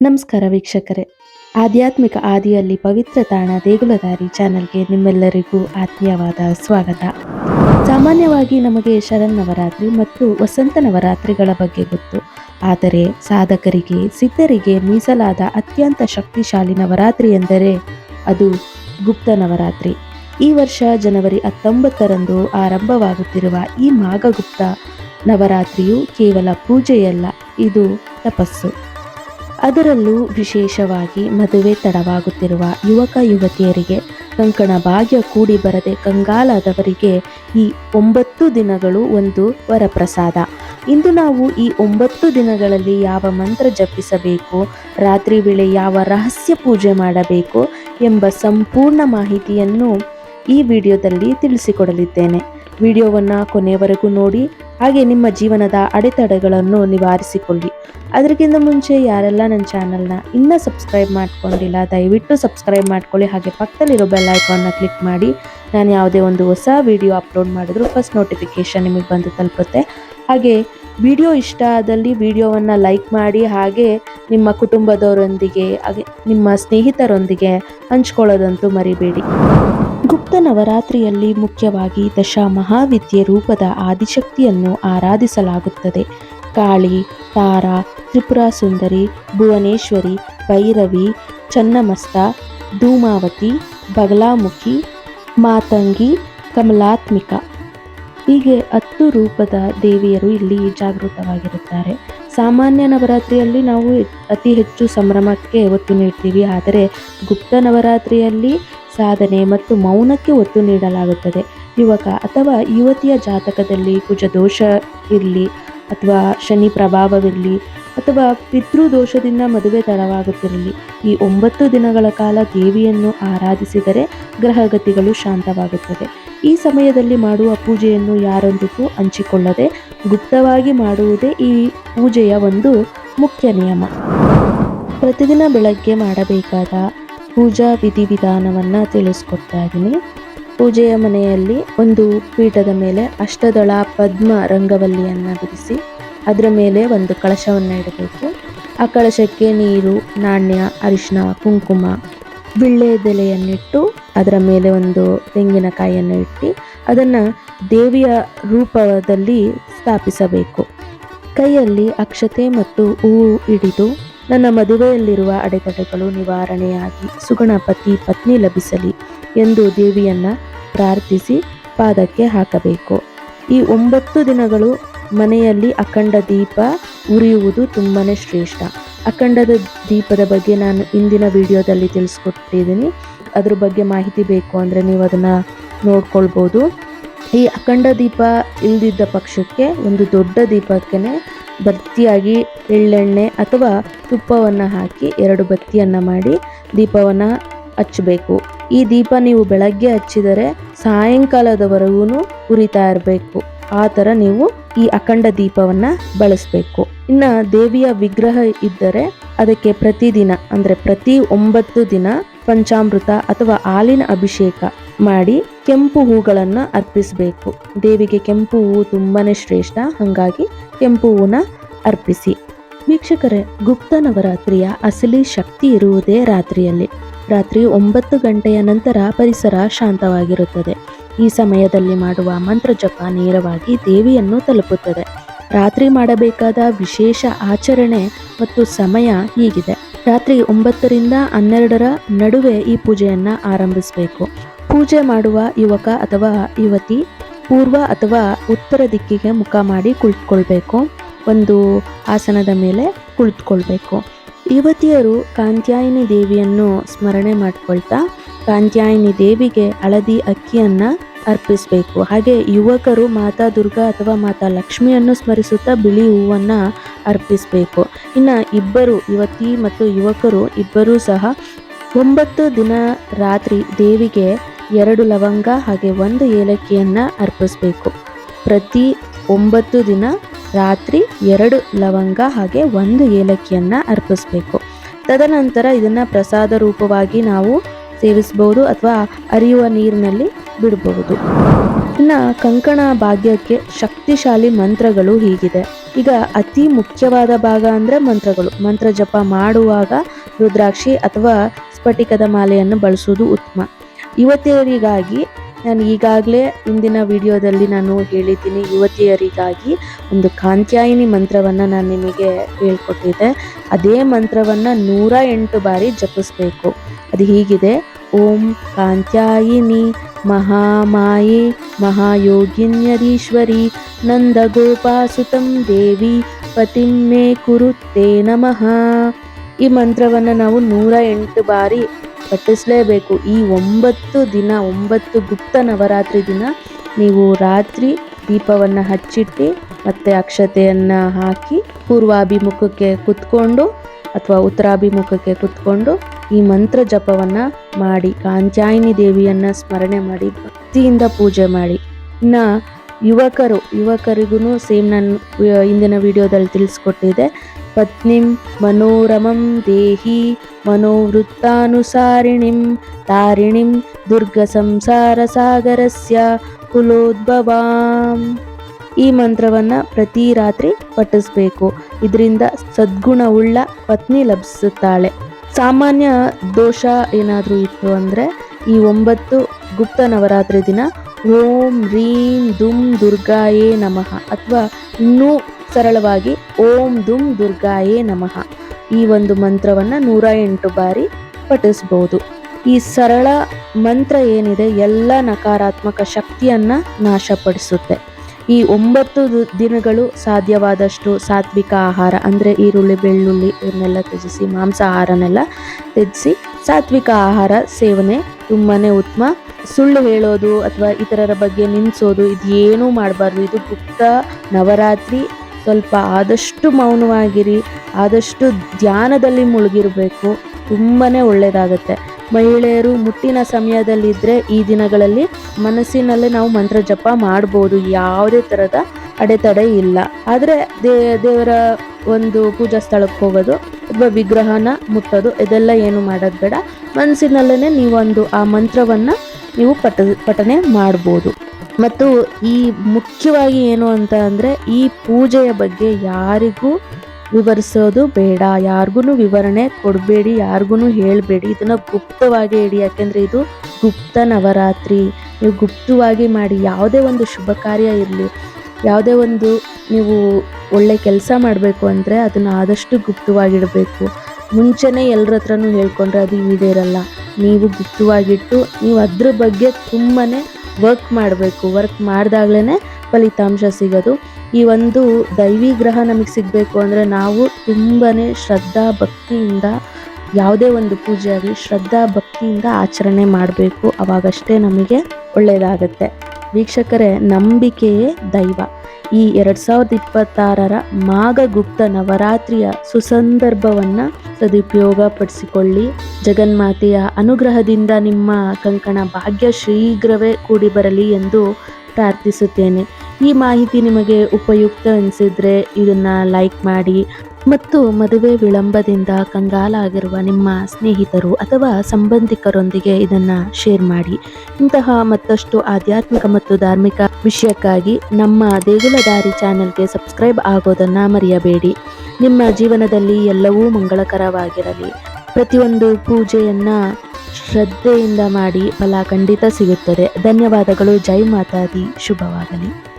ನಮಸ್ಕಾರ ವೀಕ್ಷಕರೇ. ಆಧ್ಯಾತ್ಮಿಕ ಆದಿಯಲ್ಲಿ ಪವಿತ್ರ ತಾಣ ದೇಗುಲದಾರಿ ಚಾನೆಲ್ಗೆ ನಿಮ್ಮೆಲ್ಲರಿಗೂ ಆತ್ಮೀಯವಾದ ಸ್ವಾಗತ. ಸಾಮಾನ್ಯವಾಗಿ ನಮಗೆ ಶರನ್ನವರಾತ್ರಿ ಮತ್ತು ವಸಂತ ನವರಾತ್ರಿಗಳ ಬಗ್ಗೆ ಗೊತ್ತು. ಆದರೆ ಸಾಧಕರಿಗೆ, ಸಿದ್ಧರಿಗೆ ಮೀಸಲಾದ ಅತ್ಯಂತ ಶಕ್ತಿಶಾಲಿ ನವರಾತ್ರಿ ಎಂದರೆ ಅದು ಗುಪ್ತ ನವರಾತ್ರಿ. ಈ ವರ್ಷ ಜನವರಿ ಹತ್ತೊಂಬತ್ತರಂದು ಆರಂಭವಾಗುತ್ತಿರುವ ಈ ಮಾಘಗುಪ್ತ ನವರಾತ್ರಿಯು ಕೇವಲ ಪೂಜೆಯಲ್ಲ, ಇದು ತಪಸ್ಸು. ಅದರಲ್ಲೂ ವಿಶೇಷವಾಗಿ ಮದುವೆ ತಡವಾಗುತ್ತಿರುವ ಯುವಕ ಯುವತಿಯರಿಗೆ ಕಂಕಣ ಭಾಗ್ಯ ಕೂಡಿ ಬರದೆ ಕಂಗಾಲಾದವರಿಗೆ ಈ ಒಂಬತ್ತು ದಿನಗಳು ಒಂದು ವರಪ್ರಸಾದ. ಇಂದು ನಾವು ಈ ಒಂಬತ್ತು ದಿನಗಳಲ್ಲಿ ಯಾವ ಮಂತ್ರ ಜಪಿಸಬೇಕು, ರಾತ್ರಿ ವೇಳೆ ಯಾವ ರಹಸ್ಯ ಪೂಜೆ ಮಾಡಬೇಕು ಎಂಬ ಸಂಪೂರ್ಣ ಮಾಹಿತಿಯನ್ನು ಈ ವಿಡಿಯೋದಲ್ಲಿ ತಿಳಿಸಿಕೊಡಲಿದ್ದೇನೆ. ವಿಡಿಯೋವನ್ನು ಕೊನೆಯವರೆಗೂ ನೋಡಿ ಹಾಗೆ ನಿಮ್ಮ ಜೀವನದ ಅಡೆತಡೆಗಳನ್ನು ನಿವಾರಿಸಿಕೊಳ್ಳಿ. ಅದಕ್ಕಿಂತ ಮುಂಚೆ ಯಾರೆಲ್ಲ ನನ್ನ ಚಾನಲ್ನ ಇನ್ನೂ ಸಬ್ಸ್ಕ್ರೈಬ್ ಮಾಡ್ಕೊಂಡಿಲ್ಲ, ದಯವಿಟ್ಟು ಸಬ್ಸ್ಕ್ರೈಬ್ ಮಾಡ್ಕೊಳ್ಳಿ. ಹಾಗೆ ಪಕ್ಕದಲ್ಲಿರೋ ಬೆಲ್ ಐಕಾನ್ನ ಕ್ಲಿಕ್ ಮಾಡಿ. ನಾನು ಯಾವುದೇ ಒಂದು ಹೊಸ ವಿಡಿಯೋ ಅಪ್ಲೋಡ್ ಮಾಡಿದ್ರು ಫಸ್ಟ್ ನೋಟಿಫಿಕೇಷನ್ ನಿಮಗೆ ಬಂದು ತಲುಪುತ್ತೆ. ಹಾಗೆ ವಿಡಿಯೋ ಇಷ್ಟ ಆದಲ್ಲಿ ವಿಡಿಯೋವನ್ನು ಲೈಕ್ ಮಾಡಿ, ಹಾಗೆ ನಿಮ್ಮ ಕುಟುಂಬದವರೊಂದಿಗೆ, ಹಾಗೆ ನಿಮ್ಮ ಸ್ನೇಹಿತರೊಂದಿಗೆ ಹಂಚ್ಕೊಳ್ಳೋದಂತೂ ಮರಿಬೇಡಿ. ಗುಪ್ತ ನವರಾತ್ರಿಯಲ್ಲಿ ಮುಖ್ಯವಾಗಿ ದಶ ಮಹಾವಿದ್ಯೆ ರೂಪದ ಆದಿಶಕ್ತಿಯನ್ನು ಆರಾಧಿಸಲಾಗುತ್ತದೆ. ಕಾಳಿ, ತಾರಾ, ತ್ರಿಪುರ ಸುಂದರಿ, ಭುವನೇಶ್ವರಿ, ಭೈರವಿ, ಚನ್ನಮಸ್ತ, ಧೂಮಾವತಿ, ಬಗಲಾಮುಖಿ, ಮಾತಂಗಿ, ಕಮಲಾತ್ಮಿಕ. ಹೀಗೆ ಹತ್ತು ರೂಪದ ದೇವಿಯರು ಇಲ್ಲಿ ಜಾಗೃತವಾಗಿರುತ್ತಾರೆ. ಸಾಮಾನ್ಯ ನವರಾತ್ರಿಯಲ್ಲಿ ನಾವು ಅತಿ ಹೆಚ್ಚು ಸಂಭ್ರಮಕ್ಕೆ ಒತ್ತು ನೀಡ್ತೀವಿ. ಆದರೆ ಗುಪ್ತ ನವರಾತ್ರಿಯಲ್ಲಿ ಸಾಧನೆ ಮತ್ತು ಮೌನಕ್ಕೆ ಒತ್ತು ನೀಡಲಾಗುತ್ತದೆ. ಯುವಕ ಅಥವಾ ಯುವತಿಯ ಜಾತಕದಲ್ಲಿ ಕುಜ ದೋಷ ಇರಲಿ ಅಥವಾ ಶನಿ ಪ್ರಭಾವವಿರಲಿ ಅಥವಾ ಪಿತೃದೋಷದಿಂದ ಮದುವೆ ತಡವಾಗುತ್ತಿರಲಿ, ಈ ಒಂಬತ್ತು ದಿನಗಳ ಕಾಲ ದೇವಿಯನ್ನು ಆರಾಧಿಸಿದರೆ ಗ್ರಹಗತಿಗಳು ಶಾಂತವಾಗುತ್ತದೆ ಈ ಸಮಯದಲ್ಲಿ ಮಾಡುವ ಪೂಜೆಯನ್ನು ಯಾರೊಂದಿಗೂ ಹಂಚಿಕೊಳ್ಳದೆ ಗುಪ್ತವಾಗಿ ಮಾಡುವುದೇ ಈ ಪೂಜೆಯ ಒಂದು ಮುಖ್ಯ ನಿಯಮ. ಪ್ರತಿದಿನ ಬೆಳಗ್ಗೆ ಮಾಡಬೇಕಾದ ಪೂಜಾ ವಿಧಿವಿಧಾನವನ್ನು ತಿಳಿಸ್ಕೊಡ್ತಾ ಇದ್ದೀನಿ. ಪೂಜೆಯ ಮನೆಯಲ್ಲಿ ಒಂದು ಪೀಠದ ಮೇಲೆ ಅಷ್ಟದಳ ಪದ್ಮ ರಂಗವಲ್ಲಿಯನ್ನು ಬಿಡಿಸಿ ಅದರ ಮೇಲೆ ಒಂದು ಕಳಶವನ್ನು ಇಡಬೇಕು. ಆ ಕಳಶಕ್ಕೆ ನೀರು, ನಾಣ್ಯ ಅರಿಶಿನ ಕುಂಕುಮ ವಿಳ್ಳೆದೆಲೆಯನ್ನಿಟ್ಟು ಅದರ ಮೇಲೆ ಒಂದು ತೆಂಗಿನಕಾಯಿಯನ್ನು ಇಟ್ಟು ಅದನ್ನು ದೇವಿಯ ರೂಪದಲ್ಲಿ ಸ್ಥಾಪಿಸಬೇಕು. ಕೈಯಲ್ಲಿ ಅಕ್ಷತೆ ಮತ್ತು ಹೂವು ಹಿಡಿದು ನನ್ನ ಮದುವೆಯಲ್ಲಿರುವ ಅಡೆತಡೆಗಳು ನಿವಾರಣೆಯಾಗಿ ಸುಗಣಪತಿ ಪತ್ನಿ ಲಭಿಸಲಿ ಎಂದು ದೇವಿಯನ್ನು ಪ್ರಾರ್ಥಿಸಿ ಪಾದಕ್ಕೆ ಹಾಕಬೇಕು. ಈ ಒಂಬತ್ತು ದಿನಗಳು ಮನೆಯಲ್ಲಿ ಅಖಂಡ ದೀಪ ಉರಿಯುವುದು ತುಂಬಾ ಶ್ರೇಷ್ಠ. ಅಖಂಡದ ದೀಪದ ಬಗ್ಗೆ ನಾನು ಇಂದಿನ ವಿಡಿಯೋದಲ್ಲಿ ತಿಳಿಸ್ಕೊಟ್ಟಿದ್ದೀನಿ. ಅದ್ರ ಬಗ್ಗೆ ಮಾಹಿತಿ ಬೇಕು ಅಂದರೆ ನೀವು ಅದನ್ನು ನೋಡ್ಕೊಳ್ಬೋದು. ಈ ಅಖಂಡ ದೀಪ ಇಲ್ದಿದ್ದ ಪಕ್ಷಕ್ಕೆ ಒಂದು ದೊಡ್ಡ ದೀಪಕ್ಕೆ ಬತ್ತಿಯಾಗಿ ಎಳ್ಳೆಣ್ಣೆ ಅಥವಾ ತುಪ್ಪವನ್ನು ಹಾಕಿ ಎರಡು ಬತ್ತಿಯನ್ನು ಮಾಡಿ ದೀಪವನ್ನು ಹಚ್ಚಬೇಕು. ಈ ದೀಪ ನೀವು ಬೆಳಗ್ಗೆ ಹಚ್ಚಿದರೆ ಸಾಯಂಕಾಲದವರೆಗೂ ಉರಿತಾ ಇರಬೇಕು. ಆ ಥರ ನೀವು ಈ ಅಖಂಡ ದೀಪವನ್ನು ಬಳಸಬೇಕು. ಇನ್ನು ದೇವಿಯ ವಿಗ್ರಹ ಇದ್ದರೆ ಅದಕ್ಕೆ ಪ್ರತಿದಿನ ಅಂದರೆ ಪ್ರತಿ ಒಂಬತ್ತು ದಿನ ಪಂಚಾಮೃತ ಅಥವಾ ಹಾಲಿನ ಅಭಿಷೇಕ ಮಾಡಿ ಕೆಂಪು ಹೂಗಳನ್ನು ಅರ್ಪಿಸಬೇಕು. ದೇವಿಗೆ ಕೆಂಪು ಹೂವು ತುಂಬಾನೇ ಶ್ರೇಷ್ಠ. ಹಾಗಾಗಿ ಕೆಂಪು ಹೂವನ್ನ ಅರ್ಪಿಸಿ. ವೀಕ್ಷಕರೇ, ಗುಪ್ತ ನವರಾತ್ರಿಯ ಅಸಲಿ ಶಕ್ತಿ ಇರುವುದೇ ರಾತ್ರಿಯಲ್ಲಿ. ರಾತ್ರಿ ಒಂಬತ್ತು ಗಂಟೆಯ ನಂತರ ಪರಿಸರ ಶಾಂತವಾಗಿರುತ್ತದೆ. ಈ ಸಮಯದಲ್ಲಿ ಮಾಡುವ ಮಂತ್ರ ಜಪ ನೇರವಾಗಿ ದೇವಿಯನ್ನು ತಲುಪುತ್ತದೆ. ರಾತ್ರಿ ಮಾಡಬೇಕಾದ ವಿಶೇಷ ಆಚರಣೆ ಮತ್ತು ಸಮಯ ಹೀಗಿದೆ. ರಾತ್ರಿ ಒಂಬತ್ತರಿಂದ ಹನ್ನೆರಡರ ನಡುವೆ ಈ ಪೂಜೆಯನ್ನು ಆರಂಭಿಸಬೇಕು. ಪೂಜೆ ಮಾಡುವ ಯುವಕ ಅಥವಾ ಯುವತಿ ಪೂರ್ವ ಅಥವಾ ಉತ್ತರ ದಿಕ್ಕಿಗೆ ಮುಖ ಮಾಡಿ ಕುಳಿತುಕೊಳ್ಬೇಕು. ಒಂದು ಆಸನದ ಮೇಲೆ ಕುಳಿತುಕೊಳ್ಬೇಕು. ಯುವತಿಯರು ಕಾಂತ್ಯಾಯಿನಿ ದೇವಿಯನ್ನು ಸ್ಮರಣೆ ಮಾಡಿಕೊಳ್ತಾ ಕಾಂತ್ಯಾಯಿನಿ ದೇವಿಗೆ ಹಳದಿ ಅಕ್ಕಿಯನ್ನ ಅರ್ಪಿಸಬೇಕು. ಹಾಗೆ ಯುವಕರು ಮಾತಾ ದುರ್ಗಾ ಅಥವಾ ಮಾತಾ ಲಕ್ಷ್ಮಿಯನ್ನು ಸ್ಮರಿಸುತ್ತಾ ಬಿಳಿ ಹೂವನ್ನು ಅರ್ಪಿಸಬೇಕು. ಇನ್ನು ಇಬ್ಬರು ಯುವತಿ ಮತ್ತು ಯುವಕರು, ಇಬ್ಬರೂ ಸಹ ಒಂಬತ್ತು ದಿನ ರಾತ್ರಿ ದೇವಿಗೆ ಎರಡು ಲವಂಗ ಹಾಗೆ ಒಂದು ಏಲಕ್ಕಿಯನ್ನು ಅರ್ಪಿಸಬೇಕು. ಪ್ರತಿ ಒಂಬತ್ತು ದಿನ ರಾತ್ರಿ ಎರಡು ಲವಂಗ ಹಾಗೆ ಒಂದು ಏಲಕ್ಕಿಯನ್ನು ಅರ್ಪಿಸಬೇಕು. ತದನಂತರ ಇದನ್ನು ಪ್ರಸಾದ ರೂಪವಾಗಿ ನಾವು ಸೇವಿಸ್ಬೋದು ಅಥವಾ ಅರಿಯುವ ನೀರಿನಲ್ಲಿ ಬಿಡಬಹುದು. ಇನ್ನ ಕಂಕಣ ಭಾಗ್ಯಕ್ಕೆ ಶಕ್ತಿಶಾಲಿ ಮಂತ್ರಗಳು ಹೀಗಿದೆ. ಈಗ ಅತಿ ಮುಖ್ಯವಾದ ಭಾಗ ಅಂದ್ರೆ ಮಂತ್ರಗಳು. ಮಂತ್ರ ಜಪ ಮಾಡುವಾಗ ರುದ್ರಾಕ್ಷಿ ಅಥವಾ ಸ್ಫಟಿಕದ ಮಾಲೆಯನ್ನು ಬಳಸುವುದು ಉತ್ತಮ. ಯುವತಿಯರಿಗಾಗಿ ನಾನು ಈಗಾಗಲೇ ಇಂದಿನ ವಿಡಿಯೋದಲ್ಲಿ ನಾನು ಹೇಳಿದ್ದೀನಿ ಯುವತಿಯರಿಗಾಗಿ ಒಂದು ಕಾಂತ್ಯಾಯಿನಿ ಮಂತ್ರವನ್ನು ನಾನು ನಿಮಗೆ ಹೇಳ್ಕೊಟ್ಟಿದ್ದೆ. ಅದೇ ಮಂತ್ರವನ್ನು ನೂರ ಎಂಟು ಬಾರಿ ಜಪಿಸ್ಬೇಕು. ಅದು ಹೀಗಿದೆ. ಓಂ ಕಾಂತ್ಯಾಯಿನಿ ಮಹಾಮಾಯೆ ಮಹಾಯೋಗಿನ್ಯರೀಶ್ವರಿ ನಂದಗೋಪಾಸುತಂ ದೇವಿ ಪತಿಂ ಮೇ ಕುರುತ್ತೇ ನಮಃ. ಈ ಮಂತ್ರವನ್ನು ನಾವು ನೂರ ಎಂಟು ಬಾರಿ ಪಠಿಸಲೇಬೇಕು. ಈ ಒಂಬತ್ತು ದಿನ, ಒಂಬತ್ತು ಗುಪ್ತ ನವರಾತ್ರಿ ದಿನ ನೀವು ರಾತ್ರಿ ದೀಪವನ್ನು ಹಚ್ಚಿಟ್ಟು ಮತ್ತೆ ಅಕ್ಷತೆಯನ್ನು ಹಾಕಿ ಪೂರ್ವಾಭಿಮುಖಕ್ಕೆ ಕುತ್ಕೊಂಡು ಅಥವಾ ಉತ್ತರಾಭಿಮುಖಕ್ಕೆ ಕುತ್ಕೊಂಡು ಈ ಮಂತ್ರ ಜಪವನ್ನು ಮಾಡಿ, ಕಾಂಚಾಯಿನಿ ದೇವಿಯನ್ನು ಸ್ಮರಣೆ ಮಾಡಿ, ಭಕ್ತಿಯಿಂದ ಪೂಜೆ ಮಾಡಿ. ಇನ್ನು ಯುವಕರು ಯುವಕರಿಗೂ ಸೇಮ್ ನಾನು ಇಂದಿನ ವಿಡಿಯೋದಲ್ಲಿ ತಿಳಿಸ್ಕೊಟ್ಟಿದ್ದೆ ಪತ್ನಿಂ ಮನೋರಮಂ ದೇಹಿ ಮನೋವೃತ್ತಾನುಸಾರಿಣಿಂ ತಾರಿಣಿಂ ದುರ್ಗ ಸಂಸಾರ ಸಾಗರಸ್ಯ ಕುಲೋದ್ಭವಾಂ. ಈ ಮಂತ್ರವನ್ನು ಪ್ರತಿ ರಾತ್ರಿ ಪಠಿಸ್ಬೇಕು. ಇದರಿಂದ ಸದ್ಗುಣವುಳ್ಳ ಪತ್ನಿ ಲಭಿಸುತ್ತಾಳೆ. ಸಾಮಾನ್ಯ ದೋಷ ಏನಾದರೂ ಇತ್ತು ಅಂದರೆ ಈ ಒಂಬತ್ತು ಗುಪ್ತ ನವರಾತ್ರಿ ದಿನ ಓಂ ರೀಂ ದುಂ ದುರ್ಗಾಯೇ ನಮಃ ಅಥವಾ ಇನ್ನೂ ಸರಳವಾಗಿ ಓಂ ದುಂ ದುರ್ಗಾಯೇ ನಮಃ ಈ ಒಂದು ಮಂತ್ರವನ್ನು ನೂರ ಎಂಟು ಬಾರಿ ಪಠಿಸ್ಬೋದು. ಈ ಸರಳ ಮಂತ್ರ ಏನಿದೆ? ಎಲ್ಲ ನಕಾರಾತ್ಮಕ ಶಕ್ತಿಯನ್ನು ನಾಶಪಡಿಸುತ್ತೆ. ಈ ಒಂಬತ್ತು ದಿನಗಳು ಸಾಧ್ಯವಾದಷ್ಟು ಸಾತ್ವಿಕ ಆಹಾರ, ಅಂದರೆ ಈರುಳ್ಳಿ, ಬೆಳ್ಳುಳ್ಳಿ ಇವನ್ನೆಲ್ಲ ತ್ಯಜಿಸಿ ಮಾಂಸಾಹಾರನೆಲ್ಲ ತ್ಯಜಿಸಿ ಸಾತ್ವಿಕ ಆಹಾರ ಸೇವನೆ ತುಂಬಾ ಉತ್ತಮ. ಸುಳ್ಳು ಹೇಳೋದು ಅಥವಾ ಇತರರ ಬಗ್ಗೆ ನಿಂದಿಸೋದು ಇದು ಏನೂ ಮಾಡಬಾರ್ದು. ಇದು ಗುಪ್ತ ನವರಾತ್ರಿ. ಸ್ವಲ್ಪ ಆದಷ್ಟು ಮೌನವಾಗಿರಿ, ಆದಷ್ಟು ಧ್ಯಾನದಲ್ಲಿ ಮುಳುಗಿರಬೇಕು. ತುಂಬಾ ಒಳ್ಳೆಯದಾಗತ್ತೆ ಮಹಿಳೆಯರು ಮುಟ್ಟಿನ ಸಮಯದಲ್ಲಿದ್ದರೆ ಈ ದಿನಗಳಲ್ಲಿ ಮನಸ್ಸಿನಲ್ಲೇ ನಾವು ಮಂತ್ರ ಜಪ ಮಾಡ್ಬೋದು. ಯಾವುದೇ ಥರದ ಅಡೆತಡೆ ಇಲ್ಲ. ಆದರೆ ದೇ, ದೇವರ ಒಂದು ಪೂಜಾ ಸ್ಥಳಕ್ಕೆ ಹೋಗೋದು ಒಬ್ಬ ವಿಗ್ರಹನ ಮುಟ್ಟೋದು, ಇದೆಲ್ಲ ಏನು ಮಾಡೋದು ಬೇಡ. ಮನಸ್ಸಿನಲ್ಲೇ ನೀವೊಂದು ಆ ಮಂತ್ರವನ್ನು ನೀವು ಪಠ ಪಠನೆ ಮಾಡ್ಬೋದು. ಮತ್ತು ಈ ಮುಖ್ಯವಾಗಿ ಏನು ಅಂತ ಅಂದರೆ ಈ ಪೂಜೆಯ ಬಗ್ಗೆ ಯಾರಿಗೂ ವಿವರಿಸೋದು ಬೇಡ. ಯಾರಿಗೂ ವಿವರಣೆ ಕೊಡಬೇಡಿ ಯಾರಿಗೂ ಹೇಳಬೇಡಿ. ಇದನ್ನು ಗುಪ್ತವಾಗಿ ಇಡಿ. ಯಾಕೆಂದರೆ ಇದು ಗುಪ್ತ ನವರಾತ್ರಿ. ನೀವು ಗುಪ್ತವಾಗಿ ಮಾಡಿ, ಯಾವುದೇ ಒಂದು ಶುಭ ಕಾರ್ಯ ಇರಲಿ, ಯಾವುದೇ ಒಂದು ನೀವು ಒಳ್ಳೆ ಕೆಲಸ ಮಾಡಬೇಕು ಅಂದರೆ ಅದನ್ನು ಆದಷ್ಟು ಗುಪ್ತವಾಗಿಡಬೇಕು. ಮುಂಚೆನೇ ಎಲ್ಲರ ಹತ್ರನೂ ಹೇಳ್ಕೊಂಡ್ರೆ ಅದು ಈಡೇರಲ್ಲ ನೀವು ಗುಪ್ತವಾಗಿಟ್ಟು, ನೀವು ಅದ್ರ ಬಗ್ಗೆ ತುಂಬಾ ವರ್ಕ್ ಮಾಡಬೇಕು. ವರ್ಕ್ ಮಾಡಿದಾಗ್ಲೇ ಫಲಿತಾಂಶ ಸಿಗೋದು. ಈ ಒಂದು ದೈವಿ ಗ್ರಹ ನಮಗೆ ಸಿಗಬೇಕು ಅಂದರೆ ನಾವು ತುಂಬಾ ಶ್ರದ್ಧಾ ಭಕ್ತಿಯಿಂದ ಯಾವುದೇ ಒಂದು ಪೂಜೆ ಆಗಲಿ ಶ್ರದ್ಧಾ ಭಕ್ತಿಯಿಂದ ಆಚರಣೆ ಮಾಡಬೇಕು. ಅವಾಗಷ್ಟೇ ನಮಗೆ ಒಳ್ಳೆಯದಾಗತ್ತೆ ವೀಕ್ಷಕರೇ, ನಂಬಿಕೆಯೇ ದೈವ. ಈ ಎರಡು ಸಾವಿರದ ಇಪ್ಪತ್ತಾರರ ಮಾಘಗುಪ್ತ ನವರಾತ್ರಿಯ ಸುಸಂದರ್ಭವನ್ನು ಸದುಪಯೋಗ ಪಡಿಸಿಕೊಳ್ಳಿ. ಜಗನ್ಮಾತೆಯ ಅನುಗ್ರಹದಿಂದ ನಿಮ್ಮ ಕಂಕಣ ಭಾಗ್ಯ ಶೀಘ್ರವೇ ಕೂಡಿ ಬರಲಿ ಎಂದು ಪ್ರಾರ್ಥಿಸುತ್ತೇನೆ. ಈ ಮಾಹಿತಿ ನಿಮಗೆ ಉಪಯುಕ್ತ ಅನಿಸಿದ್ರೆ ಇದನ್ನು ಲೈಕ್ ಮಾಡಿ ಮತ್ತು ಮದುವೆ ವಿಳಂಬದಿಂದ ಕಂಗಾಲಾಗಿರುವ ನಿಮ್ಮ ಸ್ನೇಹಿತರು ಅಥವಾ ಸಂಬಂಧಿಕರೊಂದಿಗೆ ಇದನ್ನು ಶೇರ್ ಮಾಡಿ. ಇಂತಹ ಮತ್ತಷ್ಟು ಆಧ್ಯಾತ್ಮಿಕ ಮತ್ತು ಧಾರ್ಮಿಕ ವಿಷಯಕ್ಕಾಗಿ ನಮ್ಮ ದೇಗುಲ ದಾರಿ ಚಾನೆಲ್ಗೆ ಸಬ್ಸ್ಕ್ರೈಬ್ ಆಗೋದನ್ನು ಮರೆಯಬೇಡಿ. ನಿಮ್ಮ ಜೀವನದಲ್ಲಿ ಎಲ್ಲವೂ ಮಂಗಳಕರವಾಗಿರಲಿ. ಪ್ರತಿಯೊಂದು ಪೂಜೆಯನ್ನು ಶ್ರದ್ಧೆಯಿಂದ ಮಾಡಿ ಫಲ ಖಂಡಿತ ಸಿಗುತ್ತದೆ. ಧನ್ಯವಾದಗಳು. ಜೈ ಮಾತಾದಿ. ಶುಭವಾಗಲಿ.